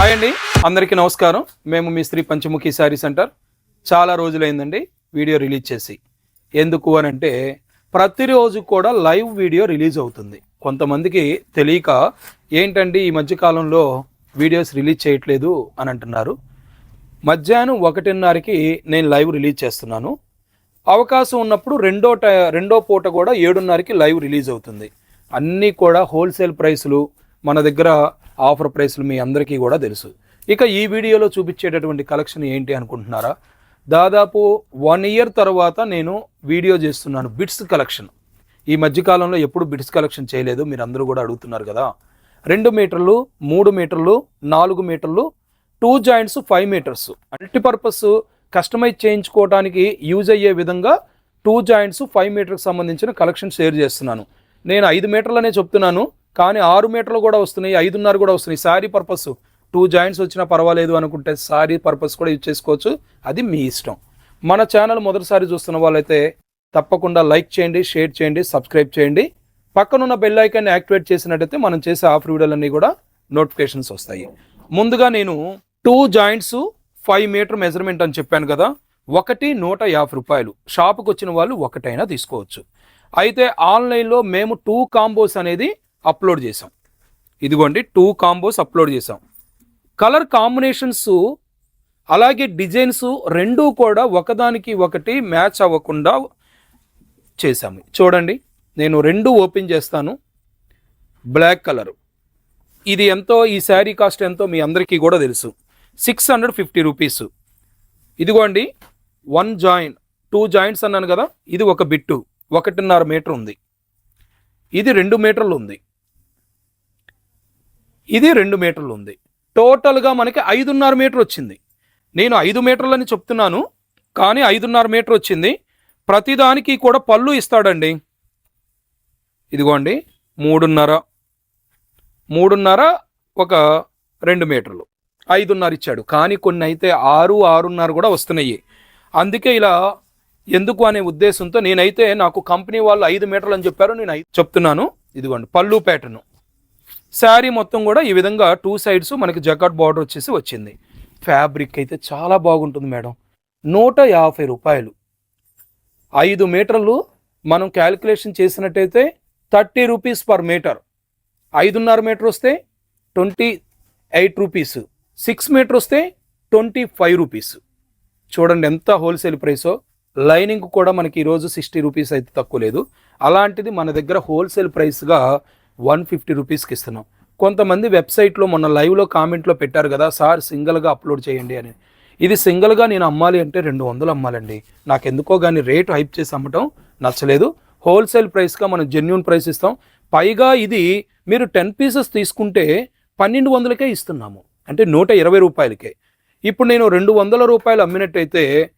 Hi అండి. అందరికీ నమస్కారం. మేము మీ శ్రీ పంచముఖి శారీ సెంటర్. చాలా రోజులైందండి వీడియో రిలీజ్ చేసి. ఎందుకు అని అంటే ప్రతిరోజు కూడా లైవ్ వీడియో రిలీజ్ అవుతుంది. కొంతమందికి తెలియక ఏంటండి ఈ మధ్యకాలంలో వీడియోస్ రిలీజ్ చేయట్లేదు అని అంటున్నారు. మధ్యాహ్నం ఒకటిన్నరకి నేను లైవ్ రిలీజ్ చేస్తున్నాను. అవకాశం ఉన్నప్పుడు రెండో ట రెండో పూట కూడా ఏడున్నరకి లైవ్ రిలీజ్ అవుతుంది. అన్నీ కూడా హోల్సేల్ ప్రైసులు మన దగ్గర ఆఫర్ ప్రైస్లు మీ అందరికీ కూడా తెలుసు. ఇక ఈ వీడియోలో చూపించేటటువంటి కలెక్షన్ ఏంటి అనుకుంటున్నారా? దాదాపు వన్ ఇయర్ తర్వాత నేను వీడియో చేస్తున్నాను బిట్స్ కలెక్షన్. ఈ మధ్యకాలంలో ఎప్పుడు బిట్స్ కలెక్షన్ చేయలేదు మీరు అందరూ కూడా అడుగుతున్నారు కదా. రెండు మీటర్లు మూడు మీటర్లు నాలుగు మీటర్లు two joints five metres. Multipurpose customise చేయించుకోవడానికి యూజ్ అయ్యే విధంగా టూ జాయింట్స్ ఫైవ్ మీటర్కి సంబంధించిన కలెక్షన్ షేర్ చేస్తున్నాను. నేను ఐదు మీటర్లనే చెప్తున్నాను. కానీ ఆరు మీటర్లు కూడా వస్తున్నాయి ఐదున్నర కూడా వస్తున్నాయి. శారీ పర్పస్ టూ జాయింట్స్ వచ్చినా పర్వాలేదు అనుకుంటే శారీ పర్పస్ కూడా యూజ్ చేసుకోవచ్చు. అది మీ ఇష్టం. మన ఛానల్ మొదటిసారి చూస్తున్న వాళ్ళైతే తప్పకుండా లైక్ చేయండి షేర్ చేయండి సబ్స్క్రైబ్ చేయండి. పక్కనున్న బెల్ ఐకాన్ని యాక్టివేట్ చేసినట్టయితే మనం చేసే ఆఫర్ వీడియోలన్నీ కూడా నోటిఫికేషన్స్ వస్తాయి. ముందుగా నేను two joints five metre measurement అని చెప్పాను కదా ఒకటి నూట యాభై రూపాయలు. షాపుకి వచ్చిన వాళ్ళు ఒకటైనా తీసుకోవచ్చు. అయితే ఆన్లైన్లో మేము టూ కాంబోస్ అనేది అప్లోడ్ చేసాం ఇదిగోండి టూ కాంబోస్ అప్లోడ్ చేసాం కలర్ కాంబినేషన్స్ అలాగే డిజైన్స్ రెండూ కూడా ఒకదానికి ఒకటి మ్యాచ్ అవ్వకుండా చేశాము. చూడండి నేను రెండు ఓపెన్ చేస్తాను. బ్లాక్ కలర్ ఇది ఎంతో ఈ శారీ కాస్ట్ ఎంతో మీ అందరికీ కూడా తెలుసు. సిక్స్ హండ్రెడ్ ఫిఫ్టీ రూపీస్ ఇదిగోండి వన్ జాయింట్ టూ జాయింట్స్ అన్నాను కదా ఇది ఒక బిట్టు ఒకటిన్నర మీటర్ ఉంది. ఇది రెండు మీటర్లు ఉంది. ఇది రెండు మీటర్లు ఉంది. టోటల్గా మనకి ఐదున్నర మీటర్ వచ్చింది. నేను ఐదు మీటర్లని చెప్తున్నాను కానీ ఐదున్నర మీటర్ వచ్చింది. ప్రతిదానికి కూడా పళ్ళు ఇస్తాడండి. ఇదిగోండి మూడున్నర. మూడున్నర ఒక రెండు మీటర్లు. ఐదున్నర ఇచ్చాడు. కానీ కొన్ని అయితే ఆరు ఆరున్నర కూడా వస్తున్నాయి. అందుకే ఇలా ఎందుకు అనే ఉద్దేశంతో నేనైతే నాకు కంపెనీ వాళ్ళు ఐదు మీటర్లు అని చెప్పారు నేను చెప్తున్నాను. ఇదిగోండి పళ్ళు ప్యాటర్ను. శారీ మొత్తం కూడా ఈ విధంగా టూ సైడ్స్ మనకి జకాట్ బార్డర్ వచ్చేసి వచ్చింది. ఫ్యాబ్రిక్ అయితే చాలా బాగుంటుంది మేడం. నూట యాభై రూపాయలు. ఐదు మీటర్లు మనం క్యాలిక్యులేషన్ చేసినట్టయితే థర్టీ రూపీస్ పర్ మీటర్. ఐదున్నర మీటర్ వస్తే twenty eight rupees. Six metre వస్తే ట్వంటీ ఫైవ్ రూపీస్. చూడండి ఎంత హోల్సేల్ ప్రైసో లైనింగ్ కూడా మనకి ఈరోజు సిక్స్టీ రూపీస్ అయితే తక్కువ లేదు. అలాంటిది మన దగ్గర హోల్సేల్ ప్రైస్గా వన్ ఫిఫ్టీ రూపీస్కి ఇస్తున్నాం. కొంతమంది వెబ్సైట్లో మొన్న లైవ్లో కామెంట్లో పెట్టారు కదా సార్ సింగిల్గా అప్లోడ్ చేయండి అని. ఇది సింగిల్గా నేను అమ్మాలి అంటే రెండు వందలు అమ్మాలండి. నాకు ఎందుకో కానీ రేటు హైప్ చేసి అమ్మటం నచ్చలేదు. హోల్సేల్ ప్రైస్గా మనం జెన్యున్ ప్రైస్ ఇస్తాం. పైగా ఇది మీరు టెన్ పీసెస్ తీసుకుంటే పన్నెండు వందలకే ఇస్తున్నాము. అంటే నూట ఇరవై రూపాయలకే. ఇప్పుడు నేను రెండు వందల రూపాయలు అమ్మినట్టయితే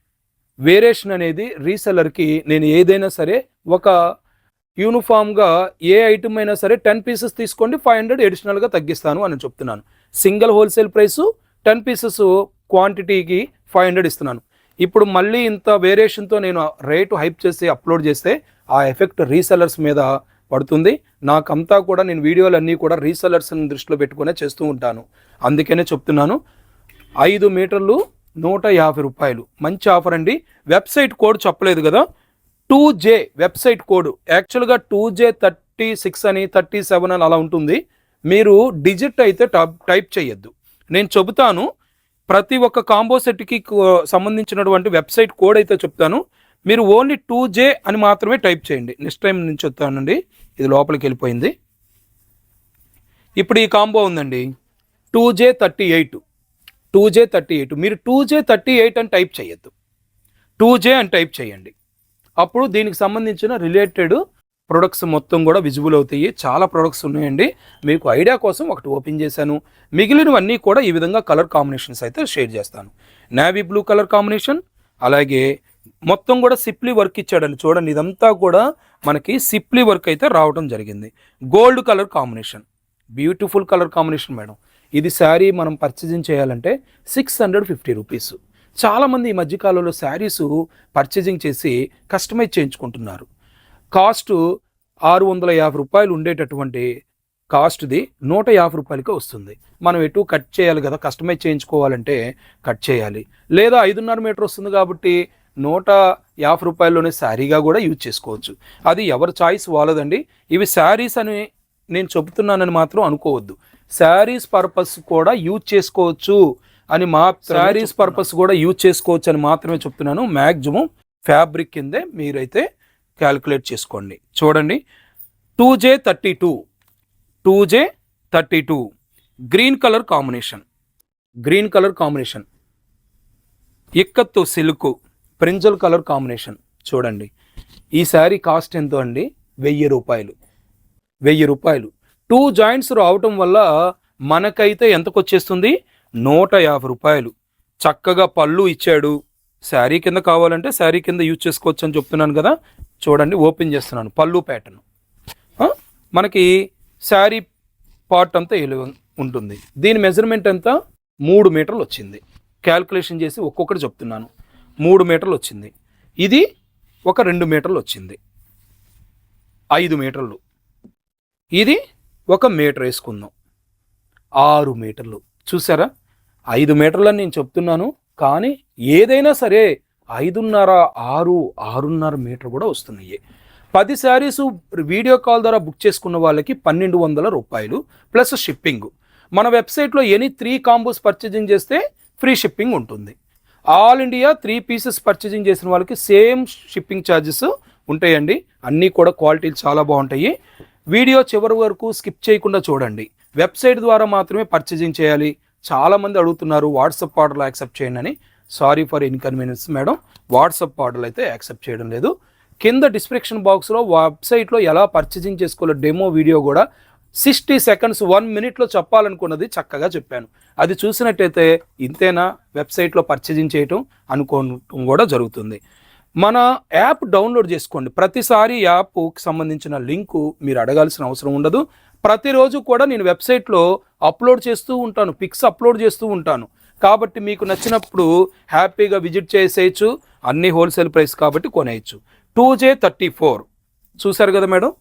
వేరియేషన్ అనేది రీసెలర్కి నేను ఏదైనా సరే ఒక యూనిఫామ్గా ఏ ఐటమ్ అయినా సరే టెన్ పీసెస్ తీసుకోండి ఫైవ్ హండ్రెడ్ అడిషనల్గా తగ్గిస్తాను అని చెప్తున్నాను. Single wholesale price ten pieces క్వాంటిటీకి ఫైవ్ హండ్రెడ్ ఇస్తున్నాను. ఇప్పుడు మళ్ళీ ఇంత వేరియేషన్తో నేను రేటు హైప్ చేసి అప్లోడ్ చేస్తే ఆ ఎఫెక్ట్ రీసెలర్స్ మీద పడుతుంది. నాకంతా కూడా నేను వీడియోలన్నీ కూడా రీసెలర్స్ని దృష్టిలో పెట్టుకునే చేస్తూ ఉంటాను. అందుకనే చెప్తున్నాను ఐదు మీటర్లు నూట యాభై రూపాయలు. మంచి ఆఫర్ అండి. వెబ్సైట్ కోడ్ చెప్పలేదు కదా టూ జే వెబ్సైట్ కోడ్. యాక్చువల్గా టూ జే థర్టీ సిక్స్ అని థర్టీ సెవెన్ అని అలా ఉంటుంది. మీరు డిజిట్ అయితే టైప్ టైప్ చేయొద్దు. నేను చెబుతాను ప్రతి ఒక్క కాంబో సెట్కి సంబంధించినటువంటి వెబ్సైట్ కోడ్ అయితే చెప్తాను. మీరు ఓన్లీ టూ జే అని మాత్రమే టైప్ చేయండి. నెక్స్ట్ టైం నుంచి చెప్తానండి ఇది లోపలికి వెళ్ళిపోయింది. ఇప్పుడు ఈ కాంబో ఉందండి. Two J thirty eight. Two J thirty eight. మీరు టూ జే థర్టీ ఎయిట్ అని టైప్ చేయొద్దు. టూ జే అని టైప్ చేయండి. అప్పుడు దీనికి సంబంధించిన రిలేటెడ్ ప్రొడక్ట్స్ మొత్తం కూడా విజిబుల్ అవుతాయి. చాలా ప్రొడక్ట్స్ ఉన్నాయండి. మీకు ఐడియా కోసం ఒకటి ఓపెన్ చేశాను. మిగిలినవన్నీ కూడా ఈ విధంగా కలర్ కాంబినేషన్స్ అయితే షేర్ చేస్తాను. నావీ బ్లూ కలర్ కాంబినేషన్ అలాగే మొత్తం కూడా సిప్లీ వర్క్ ఇచ్చాడండి. చూడండి ఇదంతా కూడా మనకి సిప్లీ వర్క్ అయితే రావడం జరిగింది. Gold colour combination beautiful colour combination madam ఇది శారీ మనం పర్చేజింగ్ చేయాలంటే సిక్స్ హండ్రెడ్ ఫిఫ్టీ రూపీస్ చాలామంది ఈ మధ్యకాలంలో శారీస్ పర్చేజింగ్ చేసి కస్టమైజ్ చేయించుకుంటున్నారు. కాస్ట్ ఆరు వందల యాభై రూపాయలు ఉండేటటువంటి కాస్ట్ది నూట యాభై రూపాయలకే వస్తుంది. మనం ఎటు కట్ చేయాలి కదా కస్టమైజ్ చేయించుకోవాలంటే కట్ చేయాలి. లేదా ఐదున్నర మీటర్ వస్తుంది కాబట్టి నూట యాభై రూపాయల్లోనే శారీగా కూడా యూజ్ చేసుకోవచ్చు. అది ఎవరి చాయిస్ వాళ్ళదండి. ఇవి శారీస్ అని నేను చెబుతున్నానని మాత్రం అనుకోవద్దు. శారీస్ పర్పస్ కూడా యూజ్ చేసుకోవచ్చు. అని మా శారీస్ పర్పస్ కూడా యూజ్ చేసుకోవచ్చు అని మాత్రమే చెప్తున్నాను. మ్యాక్సిమం ఫ్యాబ్రిక్ కిందే మీరైతే క్యాలిక్యులేట్ చేసుకోండి. చూడండి. Two J thirty two. Two J thirty two. Green colour combination. Green colour combination. Ikat silk ప్రింజల్ colour combination. చూడండి. ఈ శారీ కాస్ట్ ఎంతో అండి? వెయ్యి రూపాయలు. వెయ్యి రూపాయలు. టూ జాయింట్స్ రావటం వల్ల మనకైతే ఎంతకు వచ్చేస్తుంది నూట యాభై రూపాయలు. చక్కగా పళ్ళు ఇచ్చాడు. శారీ కింద కావాలంటే శారీ కింద యూజ్ చేసుకోవచ్చు అని చెప్తున్నాను కదా. చూడండి ఓపెన్ చేస్తున్నాను. పళ్ళు ప్యాటర్న్. మనకి శారీ పార్ట్ అంతా ఉంటుంది. దీని మెజర్మెంట్ ఎంత? మూడు మీటర్లు వచ్చింది. క్యాల్కులేషన్ చేసి ఒక్కొక్కటి చెప్తున్నాను. మూడు మీటర్లు వచ్చింది. ఇది ఒక రెండు మీటర్లు వచ్చింది. ఐదు మీటర్లు. ఇది ఒక మీటర్ వేసుకుందాం. ఆరు మీటర్లు. చూసారా? ఐదు మీటర్లని నేను చెప్తున్నాను కానీ ఏదైనా సరే ఐదున్నర ఆరు ఆరున్నర మీటర్ కూడా వస్తున్నాయి. పది శారీస్ వీడియో కాల్ ద్వారా బుక్ చేసుకున్న వాళ్ళకి పన్నెండు వందల రూపాయలు ప్లస్ షిప్పింగ్. మన వెబ్సైట్లో ఎనీ త్రీ కాంబోస్ పర్చేజింగ్ చేస్తే ఫ్రీ షిప్పింగ్ ఉంటుంది. All India three pieces purchasing చేసిన వాళ్ళకి సేమ్ షిప్పింగ్ ఛార్జెస్ ఉంటాయండి. అన్నీ కూడా క్వాలిటీలు చాలా బాగుంటాయి. వీడియో చివరి వరకు స్కిప్ చేయకుండా చూడండి. వెబ్సైట్ ద్వారా మాత్రమే పర్చేజింగ్ చేయాలి. చాలామంది అడుగుతున్నారు వాట్సాప్ ఆర్డర్లు యాక్సెప్ట్ చేయండి అని. Sorry for inconvenience madam WhatsApp ఆర్డర్లు అయితే యాక్సెప్ట్ చేయడం లేదు. కింద డిస్క్రిప్షన్ బాక్స్లో వెబ్సైట్లో ఎలా పర్చేజింగ్ చేసుకోవాలో డెమో వీడియో కూడా సిక్స్టీ సెకండ్స్ వన్ మినిట్లో చెప్పాలనుకున్నది చక్కగా చెప్పాను. అది చూసినట్టయితే ఇంతేనా? వెబ్సైట్లో పర్చేజింగ్ చేయటం అనుకోవటం కూడా జరుగుతుంది. మన యాప్ డౌన్లోడ్ చేసుకోండి. ప్రతిసారి యాప్కి సంబంధించిన లింకు మీరు అడగాల్సిన అవసరం ఉండదు. ప్రతిరోజు కూడా నేను వెబ్సైట్లో అప్లోడ్ చేస్తూ ఉంటాను. పిక్స్ అప్లోడ్ చేస్తూ ఉంటాను. కాబట్టి మీకు నచ్చినప్పుడు హ్యాపీగా విజిట్ చేసేయచ్చు. అన్ని హోల్సేల్ ప్రైస్ కాబట్టి కొనేయచ్చు. Two J thirty four. చూసారు కదా madam?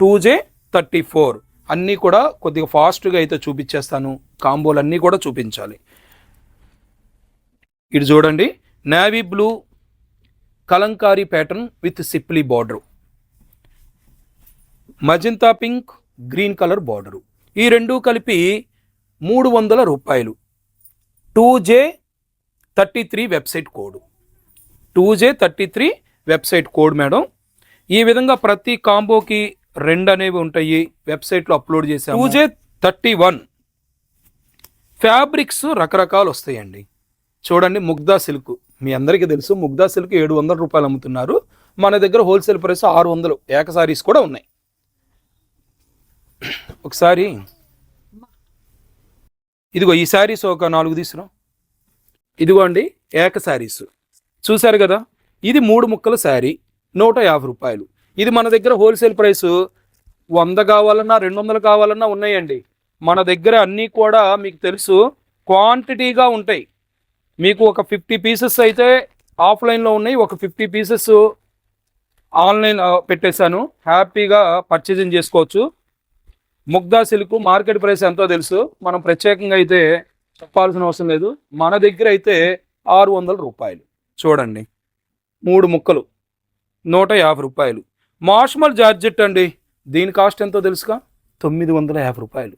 Two J thirty four. అన్నీ కూడా కొద్దిగా ఫాస్ట్గా అయితే చూపించేస్తాను. కాంబోలు అన్నీ కూడా చూపించాలి. ఇది చూడండి. Navy blue Kalamkari pattern with సిప్లీ border. Magenta pink green colour border. ఈ రెండు కలిపి మూడు వందల రూపాయలు. Two J thirty three website code. Two J thirty three website code madam. ఈ విధంగా ప్రతి కాంబోకి రెండు అనేవి ఉంటాయి. వెబ్సైట్లో అప్లోడ్ చేసాం two J thirty one. Fabrics రకరకాలు వస్తాయండి. చూడండి ముగ్దా సిల్క్. మీ అందరికీ తెలుసు ముగ్దా సిల్క్ ఏడు వందల రూపాయలు అమ్ముతున్నారు. మన దగ్గర హోల్సేల్ ప్రైస్ ఆరు వందలు ఏక సారీస్ కూడా ఉన్నాయి. ఒకసారి ఇదిగో ఈ శారీస్ ఒక నాలుగు తీసుకురా. ఇదిగో అండి ఏక శారీస్ చూశారు కదా ఇది మూడు ముక్కల శారీ నూట యాభై రూపాయలు. ఇది మన దగ్గర హోల్సేల్ ప్రైస్ వంద కావాలన్నా రెండు వందలు కావాలన్నా ఉన్నాయండి. మన దగ్గర అన్నీ కూడా మీకు తెలుసు క్వాంటిటీగా ఉంటాయి. మీకు ఒక ఫిఫ్టీ పీసెస్ అయితే ఆఫ్లైన్లో ఉన్నాయి. ఒక ఫిఫ్టీ పీసెస్ ఆన్లైన్ పెట్టేశాను. హ్యాపీగా పర్చేసింగ్ చేసుకోవచ్చు. ముగ్దా సిల్క్ మార్కెట్ ప్రైస్ ఎంతో తెలుసు. మనం ప్రత్యేకంగా అయితే చెప్పాల్సిన అవసరం లేదు. మన దగ్గర అయితే ఆరు వందల రూపాయలు. చూడండి. మూడు ముక్కలు. నూట యాభై రూపాయలు. మాష్మల్ జార్జెట్ అండి. దీని కాస్ట్ ఎంతో తెలుసుగా? తొమ్మిది వందల యాభై రూపాయలు.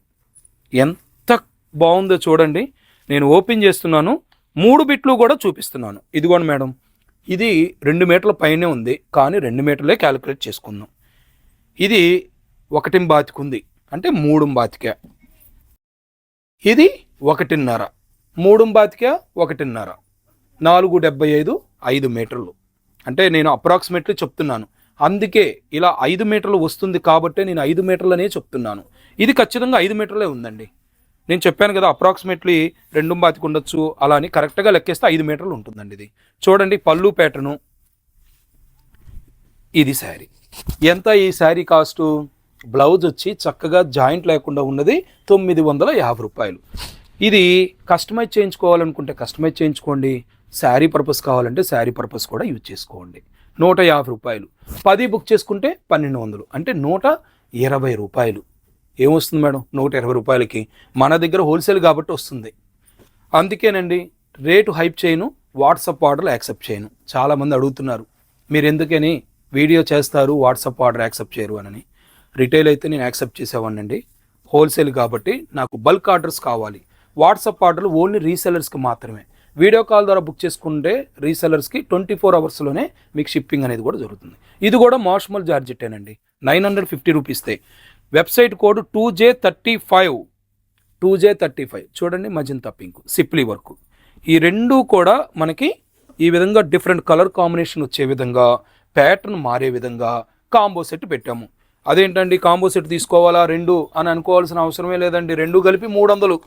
ఎంత బాగుందో చూడండి. నేను ఓపెన్ చేస్తున్నాను. మూడు బిట్లు కూడా చూపిస్తున్నాను. ఇదిగోండి మేడం. ఇది రెండు మీటర్ల పైనే ఉంది కానీ రెండు మీటర్లే క్యాలిక్యులేట్ చేసుకుందాం. ఇది ఒకటి బాతికుంది అంటే మూడు బాతిక. ఇది ఒకటిన్నర మూడు బాతిక ఒకటిన్నర నాలుగు డెబ్బై ఐదు ఐదు మీటర్లు. అంటే నేను అప్రాక్సిమేట్లీ చెప్తున్నాను. అందుకే ఇలా ఐదు మీటర్లు వస్తుంది కాబట్టే నేను ఐదు మీటర్లనే చెప్తున్నాను. ఇది ఖచ్చితంగా ఐదు మీటర్లే ఉందండి. నేను చెప్పాను కదా అప్రాక్సిమేట్లీ రెండు బాతికి ఉండొచ్చు అలా అని కరెక్ట్గా లెక్కేస్తే ఐదు మీటర్లు ఉంటుందండి ఇది. చూడండి పళ్ళు ప్యాటర్ను ఇది శారీ. ఎంత ఈ శారీ కాస్టు బ్లౌజ్ వచ్చి చక్కగా జాయింట్ లేకుండా ఉన్నది తొమ్మిది వందల యాభై రూపాయలు. ఇది కస్టమైజ్ చేయించుకోవాలనుకుంటే కస్టమైజ్ చేయించుకోండి. శారీ పర్పస్ కావాలంటే శారీ పర్పస్ కూడా యూజ్ చేసుకోండి. నూట యాభై రూపాయలు. పది బుక్ చేసుకుంటే పన్నెండు వందలు. అంటే నూట ఇరవై రూపాయలు. ఏమొస్తుంది మేడం? నూట ఇరవై రూపాయలకి. మన దగ్గర హోల్సేల్ కాబట్టి వస్తుంది. అందుకేనండి రేటు హైప్ చేయను వాట్సాప్ ఆర్డర్లు యాక్సెప్ట్ చేయను. చాలామంది అడుగుతున్నారు మీరు ఎందుకని వీడియో చేస్తారు వాట్సాప్ ఆర్డర్ యాక్సెప్ట్ చేయరు అని రిటైల్ అయితే నేను యాక్సెప్ట్ చేసేవాడినండి. హోల్సేల్ కాబట్టి నాకు బల్క్ ఆర్డర్స్ కావాలి. వాట్సాప్ ఆర్డర్లు ఓన్లీ రీసెలర్స్కి మాత్రమే. వీడియో కాల్ ద్వారా బుక్ చేసుకుంటే రీసెలర్స్కి ట్వంటీ ఫోర్ అవర్స్లోనే మీకు షిప్పింగ్ అనేది కూడా జరుగుతుంది. ఇది కూడా మాషమల్ జార్జెట్టేనండి. Nine hundred fifty రూపీస్తే website code two J thirty five. Two J thirty five. చూడండి మజింతా పింక్ సిప్లీ వర్క్. ఈ రెండు కూడా మనకి ఈ విధంగా డిఫరెంట్ కలర్ కాంబినేషన్ వచ్చే విధంగా ప్యాటర్న్ మారే విధంగా కాంబో సెట్ పెట్టాము. అదేంటండి కాంబో సెట్ తీసుకోవాలా రెండు అని అనుకోవాల్సిన అవసరమే లేదండి. రెండు కలిపి మూడు వందలు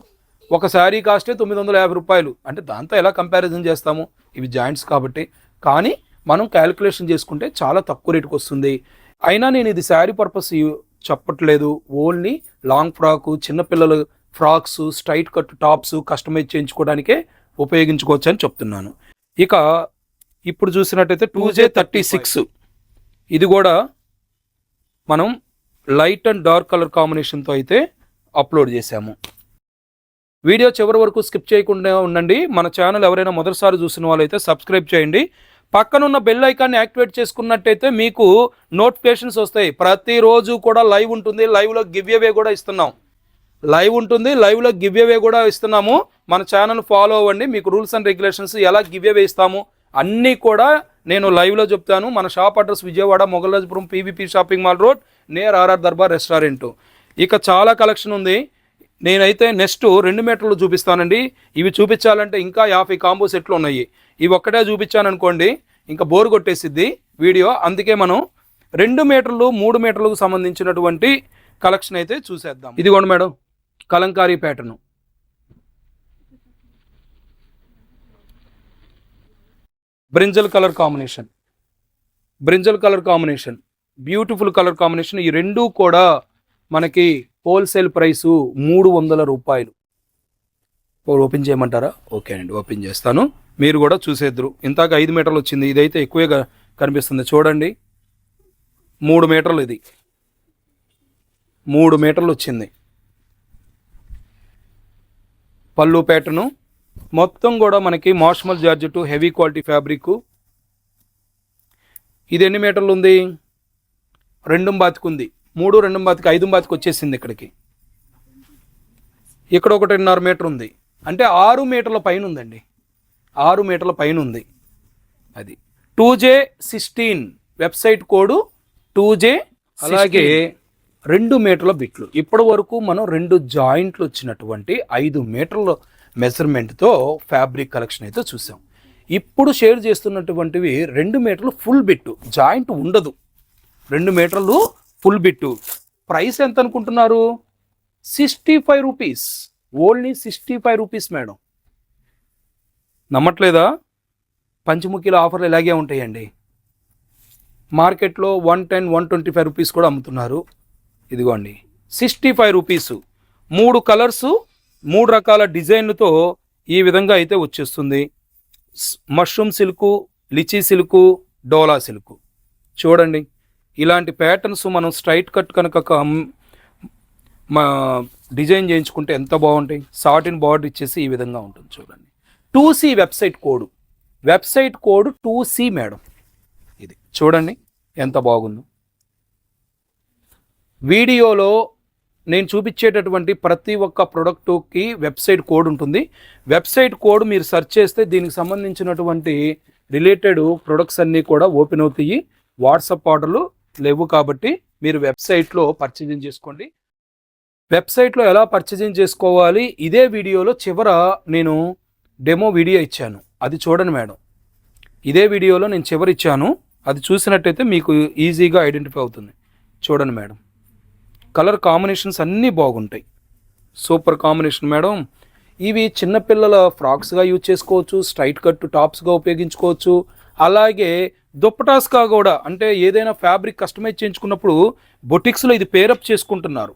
ఒక శారీ కాస్టే తొమ్మిది వందల యాభై రూపాయలు. అంటే దాంతో ఎలా కంపారిజన్ చేస్తాము? ఇవి జాయింట్స్ కాబట్టి. కానీ మనం క్యాలిక్యులేషన్ చేసుకుంటే చాలా తక్కువ రేటుకి వస్తుంది అయినా నేను ఇది శారీ పర్పస్ చెప్పట్లేదు. ఓన్లీ లాంగ్ ఫ్రాకు చిన్నపిల్లలు frocks straight cut tops customize చేయించుకోవడానికే ఉపయోగించుకోవచ్చు అని చెప్తున్నాను. ఇక ఇప్పుడు చూసినట్టయితే టూ జే థర్టీ సిక్స్. ఇది కూడా మనం లైట్ అండ్ డార్క్ కలర్ కాంబినేషన్తో అయితే అప్లోడ్ చేశాము. వీడియో చివరి వరకు స్కిప్ చేయకుండా ఉండండి. మన ఛానల్ ఎవరైనా మొదటిసారి చూసిన వాళ్ళైతే సబ్స్క్రైబ్ చేయండి. పక్కనున్న బెల్ ఐకాన్ని యాక్టివేట్ చేసుకున్నట్టయితే మీకు నోటిఫికేషన్స్ వస్తాయి. ప్రతిరోజు కూడా లైవ్ ఉంటుంది. లైవ్లో గివ్ అవే కూడా ఇస్తున్నాం. లైవ్ ఉంటుంది. లైవ్లో గివ్ అవే కూడా ఇస్తున్నాము. మన ఛానల్ ఫాలో అవ్వండి. మీకు రూల్స్ అండ్ రెగ్యులేషన్స్ ఎలా గివ్ అవే ఇస్తాము అన్నీ కూడా నేను లైవ్లో చెప్తాను. మన shop address Vijayawada Mogalrajapuram PVP shopping mall road near RR Darbar restaurant. ఇక చాలా కలెక్షన్ ఉంది. నేనైతే నెక్స్ట్ రెండు మీటర్లు చూపిస్తానండి. ఇవి చూపించాలంటే ఇంకా యాభై కాంబో సెట్లు ఉన్నాయి. ఇవి ఒక్కటే చూపించాను అనుకోండి ఇంకా బోర్ కొట్టేసిద్ది వీడియో. అందుకే మనం రెండు మీటర్లు మూడు మీటర్లకు సంబంధించినటువంటి కలెక్షన్ అయితే చూసేద్దాం. ఇదిగోండి madam Kalamkari pattern. Brinjal colour combination. Brinjal colour combination. Beautiful colour combination. ఈ రెండు కూడా మనకి హోల్సేల్ ప్రైసు మూడు వందల రూపాయలు. ఓపెన్ చేయమంటారా? ఓకే అండి ఓపెన్ చేస్తాను. మీరు కూడా చూసేద్దరు. ఇంతాక ఐదు మీటర్లు వచ్చింది. ఇదైతే ఎక్కువే కనిపిస్తుంది. చూడండి. మూడు మీటర్లు ఇది. మూడు మీటర్లు వచ్చింది. పళ్ళు మొత్తం కూడా మనకి మాష్మల్ జార్జెట్ హెవీ క్వాలిటీ ఫ్యాబ్రిక్ ఇది ఎన్ని మీటర్లు ఉంది? రెండు బాతికుంది. మూడు రెండు బాతికి ఐదు బాతికి వచ్చేసింది ఇక్కడికి. ఇక్కడ ఒకటిన్నర మీటర్ ఉంది. అంటే ఆరు మీటర్ల పైన ఉందండి. ఆరు మీటర్ల పైన ఉంది అది. Two J sixteen website code two J అలాగే రెండు మీటర్ల బిట్లు. ఇప్పటి వరకు మనం రెండు జాయింట్లు వచ్చినటువంటి ఐదు మీటర్ల మెజర్మెంట్తో ఫ్యాబ్రిక్ కలెక్షన్ అయితే చూసాం. ఇప్పుడు షేర్ చేస్తున్నటువంటివి రెండు మీటర్లు ఫుల్ బిట్టు. జాయింట్ ఉండదు. రెండు మీటర్లు ఫుల్ బిట్టు ప్రైస్ ఎంత అనుకుంటున్నారు sixty five rupees. Only sixty five rupees madam. నమ్మట్లేదా? పంచముఖిలో ఆఫర్లు ఇలాగే ఉంటాయండి. మార్కెట్లో one ten one twenty five rupees కూడా అమ్ముతున్నారు. ఇదిగోండి. Sixty five rupees. మూడు కలర్స్ మూడు రకాల డిజైన్లతో ఈ విధంగా అయితే వచ్చేస్తుంది. మష్రూమ్ సిల్కు లిచీ సిల్కు డోలా సిల్కు. చూడండి. ఇలాంటి ప్యాటర్న్స్ మనం స్ట్రైట్ కట్ కనుక మా డిజైన్ చేయించుకుంటే ఎంత బాగుంటాయి? సాటిన్ బార్డర్ ఇచ్చేసి ఈ విధంగా ఉంటుంది చూడండి. Two C website code website code two C madam ఇది. చూడండి ఎంత బాగుందో. వీడియోలో నేను చూపించేటటువంటి ప్రతి ఒక్క ప్రొడక్టుకి వెబ్సైట్ కోడ్ ఉంటుంది. వెబ్సైట్ కోడ్ మీరు సెర్చ్ చేస్తే దీనికి సంబంధించినటువంటి రిలేటెడ్ ప్రొడక్ట్స్ అన్నీ కూడా ఓపెన్ అవుతాయి. వాట్సాప్ ఆర్డర్లు లేవు కాబట్టి మీరు వెబ్సైట్లో పర్చేజింగ్ చేసుకోండి. వెబ్సైట్లో ఎలా పర్చేజింగ్ చేసుకోవాలి? ఇదే వీడియోలో చివర నేను డెమో వీడియో ఇచ్చాను. అది చూడండి మేడం. ఇదే వీడియోలో నేను చివరి ఇచ్చాను. అది చూసినట్టయితే మీకు ఈజీగా ఐడెంటిఫై అవుతుంది. చూడండి మేడం. కలర్ కాంబినేషన్స్ అన్నీ బాగుంటాయి. Super combination madam. ఇవి చిన్నపిల్లల ఫ్రాక్స్గా యూజ్ చేసుకోవచ్చు స్ట్రైట్ కట్ టాప్స్గా ఉపయోగించుకోవచ్చు. అలాగే దుప్పటాస్గా కూడా అంటే ఏదైనా ఫ్యాబ్రిక్ కస్టమైజ్ చేయించుకున్నప్పుడు బొటిక్స్లో ఇది పేరప్ చేసుకుంటున్నారు.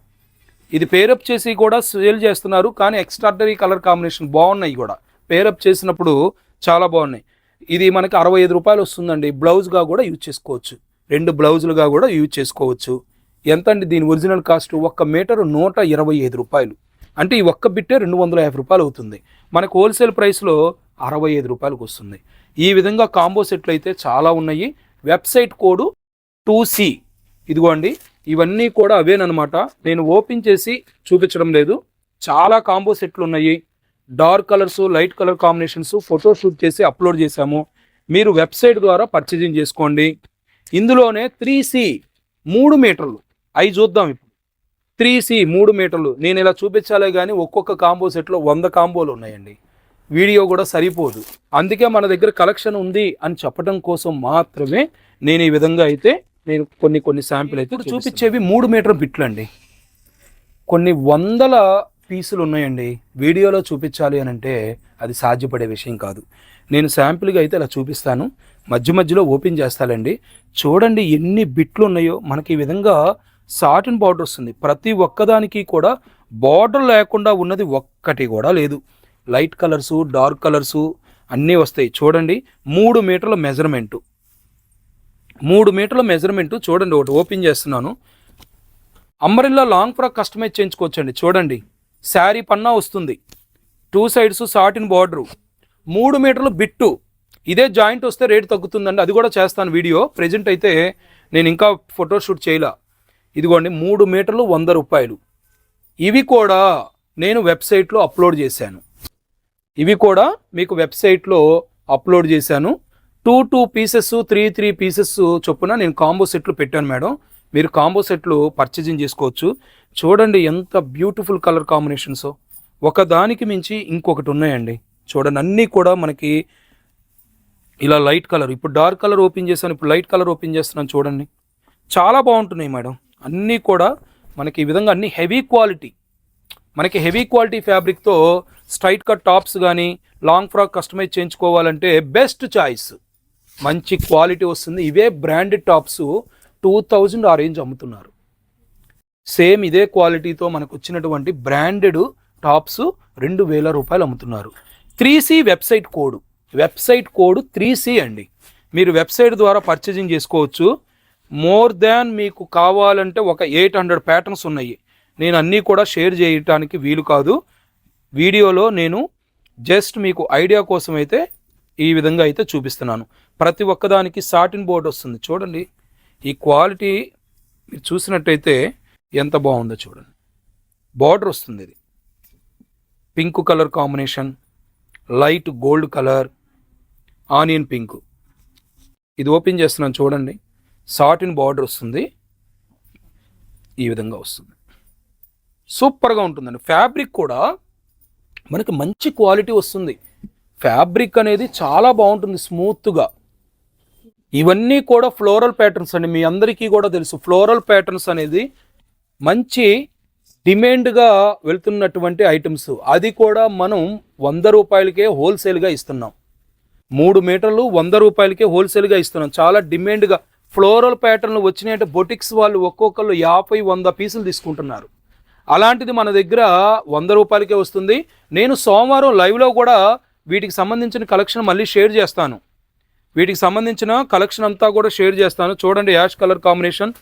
ఇది పేరప్ చేసి కూడా సేల్ చేస్తున్నారు కానీ ఎక్స్ట్రాడనరీ కలర్ కాంబినేషన్ బాగున్నాయి కూడా. పేరప్ చేసినప్పుడు చాలా బాగున్నాయి. ఇది మనకి అరవై ఐదు రూపాయలు వస్తుందండి. బ్లౌజ్గా కూడా యూజ్ చేసుకోవచ్చు. రెండు బ్లౌజులుగా కూడా యూజ్ చేసుకోవచ్చు. ఎంత అండి దీని ఒరిజినల్ కాస్ట్? ఒక్క మీటరు నూట ఇరవై ఐదు రూపాయలు. అంటే ఈ ఒక్క బిట్టే రెండు వందల యాభై రూపాయలు అవుతుంది. మనకు హోల్సేల్ ప్రైస్లో అరవై ఐదు రూపాయలకు వస్తుంది. ఈ విధంగా కాంబో సెట్లు అయితే చాలా ఉన్నాయి. వెబ్సైట్ కోడ్ టూ సి ఇదిగోండి ఇవన్నీ కూడా అవేనమాట నేను ఓపెన్ చేసి చూపించడం లేదు. చాలా కాంబో సెట్లు ఉన్నాయి. Dark colours light colour combinations photo shoot చేసి అప్లోడ్ చేశాము. మీరు వెబ్సైట్ ద్వారా పర్చేజింగ్ చేసుకోండి. ఇందులోనే త్రీ సి మూడు మీటర్లు. అవి చూద్దాం ఇప్పుడు. త్రీ సి మూడు మీటర్లు. నేను ఇలా చూపించాలే కానీ ఒక్కొక్క కాంబో సెట్లో వంద కాంబోలు ఉన్నాయండి. వీడియో కూడా సరిపోదు. అందుకే మన దగ్గర కలెక్షన్ ఉంది అని చెప్పడం కోసం మాత్రమే నేను ఈ విధంగా అయితే నేను కొన్ని కొన్ని శాంపిల్ అయితే చూపించేవి మూడు మీటర్ బిట్లు అండి కొన్ని వందల పీసులు ఉన్నాయండి. వీడియోలో చూపించాలి అని అంటే అది సాధ్యపడే విషయం కాదు. నేను శాంపిల్గా అయితే ఇలా చూపిస్తాను. మధ్య మధ్యలో ఓపెన్ చేస్తానండి చూడండి ఎన్ని బిట్లు ఉన్నాయో. మనకి ఈ విధంగా సాటిన్ బార్డర్ వస్తుంది. ప్రతి ఒక్కదానికి కూడా బార్డర్ లేకుండా ఉన్నది ఒక్కటి కూడా లేదు. లైట్ కలర్సు డార్క్ కలర్సు అన్నీ వస్తాయి. చూడండి మూడు మీటర్ల మెజర్మెంటు. మూడు మీటర్ల మెజర్మెంటు చూడండి ఒకటి ఓపెన్ చేస్తున్నాను. అంబరిల్లా లాంగ్ ఫ్రాక్ కస్టమైజ్ చేయించుకోవచ్చండి. చూడండి శారీ పన్నా వస్తుంది. Two sides satin border. మూడు మీటర్లు బిట్టు. ఇదే జాయింట్ వస్తే రేట్ తగ్గుతుందండి. అది కూడా చేస్తాను వీడియో. ప్రజెంట్ అయితే నేను ఇంకా ఫోటోషూట్ చేయలా. ఇదిగోండి మూడు మీటర్లు వంద రూపాయలు. ఇవి కూడా నేను వెబ్సైట్లో అప్లోడ్ చేశాను. ఇవి కూడా మీకు వెబ్సైట్లో అప్లోడ్ చేశాను. Two two pieces three three pieces చొప్పున నేను కాంబో సెట్లు పెట్టాను మేడం. మీరు కాంబో సెట్లు పర్చేజింగ్ చేసుకోవచ్చు. చూడండి ఎంత బ్యూటిఫుల్ కలర్ కాంబినేషన్స్. ఒకదానికి మించి ఇంకొకటి ఉన్నాయండి. చూడండి అన్నీ కూడా మనకి ఇలా లైట్ కలర్. ఇప్పుడు డార్క్ కలర్ ఓపెన్ చేశాను ఇప్పుడు లైట్ కలర్ ఓపెన్ చేస్తున్నాను చూడండి. చాలా బాగుంటున్నాయి మేడం. అన్నీ కూడా మనకి ఈ విధంగా అన్ని హెవీ క్వాలిటీ మనకి హెవీ క్వాలిటీ ఫ్యాబ్రిక్తో స్ట్రైట్ కట్ టాప్స్ కానీ లాంగ్ ఫ్రాక్ కస్టమైజ్ చేయించుకోవాలంటే బెస్ట్ చాయిస్ మంచి క్వాలిటీ వస్తుంది. ఇవే బ్రాండెడ్ టాప్స్ టూ థౌజండ్ ఆ రేంజ్ అమ్ముతున్నారు. సేమ్ ఇదే క్వాలిటీతో మనకు వచ్చినటువంటి బ్రాండెడ్ టాప్స్ రెండు వేల రూపాయలు అమ్ముతున్నారు. Three C website code website code three C అండి. మీరు వెబ్సైట్ ద్వారా పర్చేజింగ్ చేసుకోవచ్చు. మోర్ దాన్ మీకు కావాలంటే ఒక ఎయిట్ హండ్రెడ్ ప్యాటర్న్స్ ఉన్నాయి. నేను అన్నీ కూడా షేర్ చేయటానికి వీలు కాదు. వీడియోలో నేను జస్ట్ మీకు ఐడియా కోసం అయితే ఈ విధంగా అయితే చూపిస్తున్నాను. ప్రతి ఒక్కదానికి సాటిన్ బోర్డ్ వస్తుంది. చూడండి. ఈ క్వాలిటీ మీరు చూసినట్టయితే ఎంత బాగుందో చూడండి. బార్డర్ వస్తుంది ఇది. Pink colour combination light gold colour onion pink. ఇది ఓపెన్ చేస్తున్నాను చూడండి. సాటిన్ బార్డర్ వస్తుంది. ఈ విధంగా వస్తుంది. సూపర్గా ఉంటుందండి. ఫ్యాబ్రిక్ కూడా మనకి మంచి క్వాలిటీ వస్తుంది. ఫ్యాబ్రిక్ అనేది చాలా బాగుంటుంది స్మూత్గా. ఇవన్నీ కూడా ఫ్లోరల్ ప్యాటర్న్స్ అండి. మీ అందరికీ కూడా తెలుసు. ఫ్లోరల్ ప్యాటర్న్స్ అనేది మంచి డిమాండ్గా వెళ్తున్నటువంటి ఐటమ్స్. అది కూడా మనం వంద రూపాయలకే హోల్సేల్గా ఇస్తున్నాం. మూడు మీటర్లు వంద రూపాయలకే హోల్సేల్గా ఇస్తున్నాం. చాలా డిమాండ్గా. ఫ్లోరల్ ప్యాటర్న్లు వచ్చినట్టు బొటిక్స్ వాళ్ళు ఒక్కొక్కళ్ళు యాభై వంద పీసులు తీసుకుంటున్నారు. అలాంటిది మన దగ్గర వంద రూపాయలకే వస్తుంది. నేను సోమవారం లైవ్లో కూడా వీటికి సంబంధించిన కలెక్షన్ మళ్ళీ షేర్ చేస్తాను. వీటికి సంబంధించిన కలెక్షన్ అంతా కూడా షేర్ చేస్తాను. చూడండి యాష్ కలర్ కాంబినేషన్.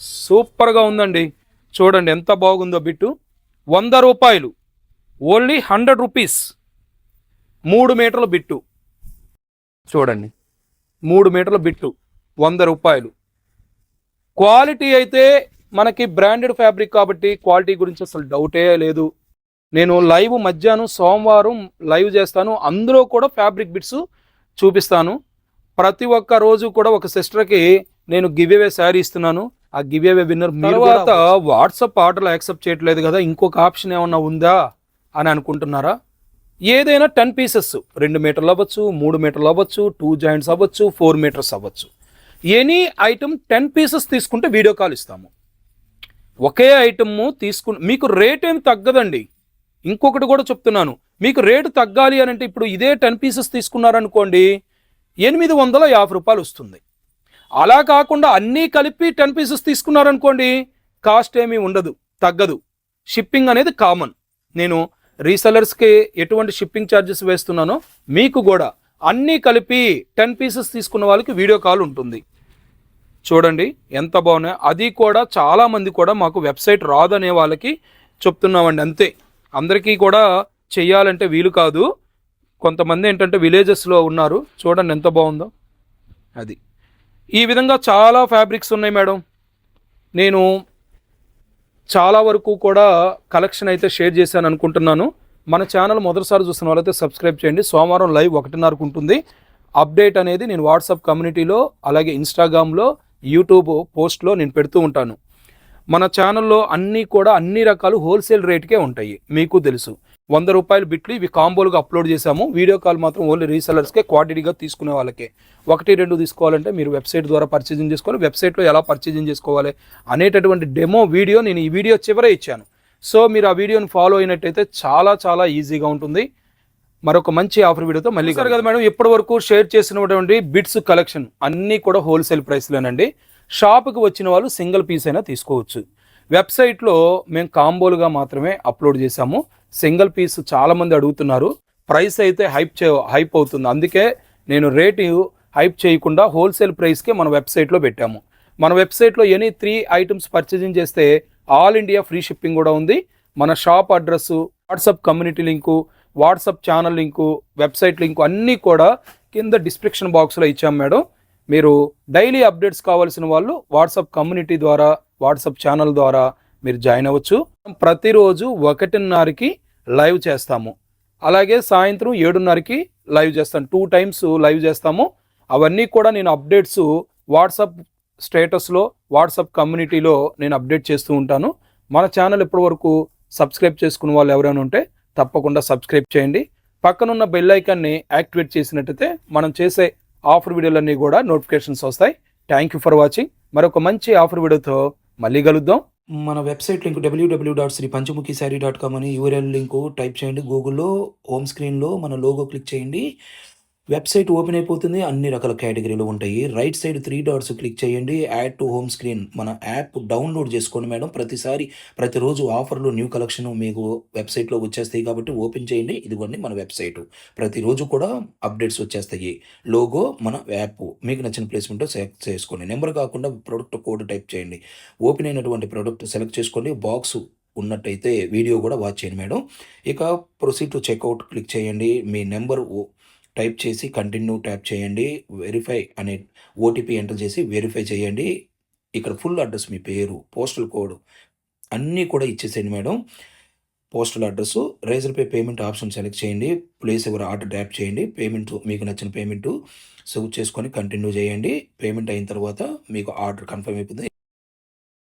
సూపర్గా ఉందండి. చూడండి ఎంత బాగుందో బిట్టు. వంద రూపాయలు. Only hundred rupees. మూడు మీటర్ల బిట్టు. చూడండి. మూడు మీటర్ల బిట్టు. వంద రూపాయలు. క్వాలిటీ అయితే మనకి బ్రాండెడ్ ఫ్యాబ్రిక్ కాబట్టి క్వాలిటీ గురించి అసలు డౌటే లేదు. నేను లైవ్ మధ్యాహ్నం సోమవారం లైవ్ చేస్తాను. అందులో కూడా ఫ్యాబ్రిక్ బిట్స్ చూపిస్తాను. ప్రతి ఒక్క రోజు కూడా ఒక సిస్టర్కి నేను గివ్ అవే శారీ ఇస్తున్నాను. ఆ గివ్ అవే విన్నర్ తర్వాత వాట్సాప్ ఆర్డర్లు యాక్సెప్ట్ చేయట్లేదు కదా ఇంకొక ఆప్షన్ ఏమన్నా ఉందా అని అనుకుంటున్నారా? ఏదైనా టెన్ పీసెస్ రెండు మీటర్లు అవ్వచ్చు మూడు మీటర్లు అవ్వచ్చు టూ జాయింట్స్ అవ్వచ్చు ఫోర్ మీటర్స్ అవ్వచ్చు. ఎనీ ఐటమ్ టెన్ పీసెస్ తీసుకుంటే వీడియో కాల్ ఇస్తాము. ఒకే ఐటమ్ తీసుకు మీకు రేట్ ఏమి తగ్గదండి. ఇంకొకటి కూడా చెప్తున్నాను. మీకు రేటు తగ్గాలి అని అంటే ఇప్పుడు ఇదే టెన్ పీసెస్ తీసుకున్నారనుకోండి ఎనిమిది వందల యాభై రూపాయలు వస్తుంది. అలా కాకుండా అన్నీ కలిపి టెన్ పీసెస్ తీసుకున్నారనుకోండి కాస్ట్ ఏమీ ఉండదు తగ్గదు. షిప్పింగ్ అనేది కామన్. నేను రీసెలర్స్కి ఎటువంటి షిప్పింగ్ ఛార్జెస్ వేస్తున్నానో మీకు కూడా అన్నీ కలిపి టెన్ పీసెస్ తీసుకున్న వాళ్ళకి వీడియో కాల్ ఉంటుంది. చూడండి ఎంత బాగున్నాయి. అది కూడా చాలామంది కూడా మాకు వెబ్సైట్ రాదనే వాళ్ళకి చెప్తున్నామండి అంతే. అందరికీ కూడా చెయ్యాలంటే వీలు కాదు. కొంతమంది ఏంటంటే విలేజెస్లో ఉన్నారు. చూడండి ఎంత బాగుందో. అది. ఈ విధంగా చాలా ఫ్యాబ్రిక్స్ ఉన్నాయి మేడం. నేను చాలా వరకు కూడా కలెక్షన్ అయితే షేర్ చేశాను అనుకుంటున్నాను. మన ఛానల్ మొదటిసారి చూస్తున్న వాళ్ళైతే సబ్స్క్రైబ్ చేయండి. సోమవారం లైవ్ ఒకటిన్నరకు ఉంటుంది. అప్డేట్ అనేది నేను వాట్సాప్ కమ్యూనిటీలో అలాగే ఇన్స్టాగ్రామ్లో యూట్యూబ్ పోస్ట్లో నేను పెడుతూ ఉంటాను. మన ఛానల్లో అన్నీ కూడా అన్ని రకాలు హోల్సేల్ రేట్కే ఉంటాయి. మీకు తెలుసు. వంద రూపాయల బిట్లు ఇవి కాంబోలుగా అప్లోడ్ చేశాము. వీడియో కాల్ మాత్రం ఓన్లీ రీసెలర్స్కే క్వాంటిటీగా తీసుకునే వాళ్ళకే. ఒకటి రెండు తీసుకోవాలంటే మీరు వెబ్సైట్ ద్వారా పర్చేజింగ్ చేసుకోవాలి. వెబ్సైట్లో ఎలా పర్చేజింగ్ చేసుకోవాలి అనేటటువంటి డెమో వీడియో నేను ఈ వీడియో చివరే ఇచ్చాను. సో మీరు ఆ వీడియోని ఫాలో అయినట్టయితే చాలా చాలా ఈజీగా ఉంటుంది. మరొక మంచి ఆఫర్ వీడియోతో మళ్ళీ సరే కదా మేడం ఇప్పటి వరకు షేర్ చేసినటువంటి బిట్స్ కలెక్షన్ అన్నీ కూడా హోల్సేల్ ప్రైస్లోనండి షాప్కి వచ్చిన వాళ్ళు సింగిల్ పీస్ అయినా తీసుకోవచ్చు. వెబ్సైట్లో మేము కాంబోలుగా మాత్రమే అప్లోడ్ చేశాము. సింగిల్ పీస్ చాలామంది అడుగుతున్నారు. ప్రైస్ అయితే హైప్ చే హైప్ అవుతుంది. అందుకే నేను రేటు హైప్ చేయకుండా హోల్సేల్ ప్రైస్కే మన వెబ్సైట్లో పెట్టాము. మన వెబ్సైట్లో ఎనీ త్రీ ఐటమ్స్ పర్చేజింగ్ చేస్తే ఆల్ ఇండియా ఫ్రీ షిప్పింగ్ కూడా ఉంది. మన shop address WhatsApp community link WhatsApp channel link website link అన్నీ కూడా కింద డిస్క్రిప్షన్ బాక్స్లో ఇచ్చాం మేడం. మీరు డైలీ అప్డేట్స్ కావాల్సిన వాళ్ళు వాట్సాప్ కమ్యూనిటీ ద్వారా వాట్సాప్ ఛానల్ ద్వారా మీరు జాయిన్ అవ్వచ్చు. ప్రతిరోజు ఒకటిన్నరకి లైవ్ చేస్తాము. అలాగే సాయంత్రం ఏడున్నరకి లైవ్ చేస్తాను. టూ టైమ్స్ లైవ్ చేస్తాము. అవన్నీ కూడా నేను అప్డేట్స్ వాట్సాప్ స్టేటస్లో వాట్సాప్ కమ్యూనిటీలో నేను అప్డేట్ చేస్తూ ఉంటాను. మన ఛానల్ ఇప్పటి వరకు సబ్స్క్రైబ్ చేసుకున్న వాళ్ళు ఎవరైనా ఉంటే తప్పకుండా సబ్స్క్రైబ్ చేయండి. పక్కనున్న బెల్ ఐకాన్ని యాక్టివేట్ చేసినట్టయితే మనం చేసే ఆఫర్ వీడియోలన్నీ కూడా నోటిఫికేషన్స్ వస్తాయి. థ్యాంక్ యూ ఫర్ వాచింగ్ మరొక మంచి ఆఫర్ వీడియోతో మళ్ళీ కలుద్దాం. మన website link WW dot Shri Panchamukhi sari dot com అని యూఆర్ఎల్ లింకు టైప్ చేయండి. గూగుల్లో హోమ్ స్క్రీన్లో మన లోగో క్లిక్ చేయండి. వెబ్సైట్ ఓపెన్ అయిపోతుంది. అన్ని రకాల కేటగిరీలు ఉంటాయి. Right side three dots click చేయండి. యాడ్ టు హోమ్ స్క్రీన్ మన యాప్ డౌన్లోడ్ చేసుకోండి మేడం. ప్రతిసారి ప్రతిరోజు ఆఫర్లు న్యూ కలెక్షన్ మీకు వెబ్సైట్లో వచ్చేస్తాయి కాబట్టి ఓపెన్ చేయండి. ఇదిగోండి మన వెబ్సైట్. ప్రతిరోజు కూడా అప్డేట్స్ వచ్చేస్తాయి. లోగో మన యాప్. మీకు నచ్చిన ప్లేస్మెంట్ సెలెక్ట్ చేసుకోండి. నెంబర్ కాకుండా ప్రోడక్ట్ కోడ్ టైప్ చేయండి. ఓపెన్ అయినటువంటి ప్రోడక్ట్ సెలెక్ట్ చేసుకోండి. బాక్స్ ఉన్నట్టయితే వీడియో కూడా వాచ్ చేయండి మేడం. ఇక ప్రొసీడ్ టు చెక్అవుట్ క్లిక్ చేయండి. మీ నెంబర్ టైప్ చేసి కంటిన్యూ ట్యాప్ చేయండి వెరిఫై అనే ఓటీపీ ఎంటర్ చేసి వెరిఫై చేయండి. ఇక్కడ ఫుల్ అడ్రస్ మీ పేరు పోస్టల్ కోడ్ అన్నీ కూడా ఇచ్చేసేయండి madam. Postal address Razorpay payment option select చేయండి. ప్లేస్ ఎవరు ఆర్డర్ ట్యాప్ చేయండి. పేమెంట్ మీకు నచ్చిన పేమెంట్ సెలెక్ట్ చేసుకొని కంటిన్యూ చేయండి. పేమెంట్ అయిన తర్వాత మీకు ఆర్డర్ కన్ఫర్మ్ అయిపోతుంది.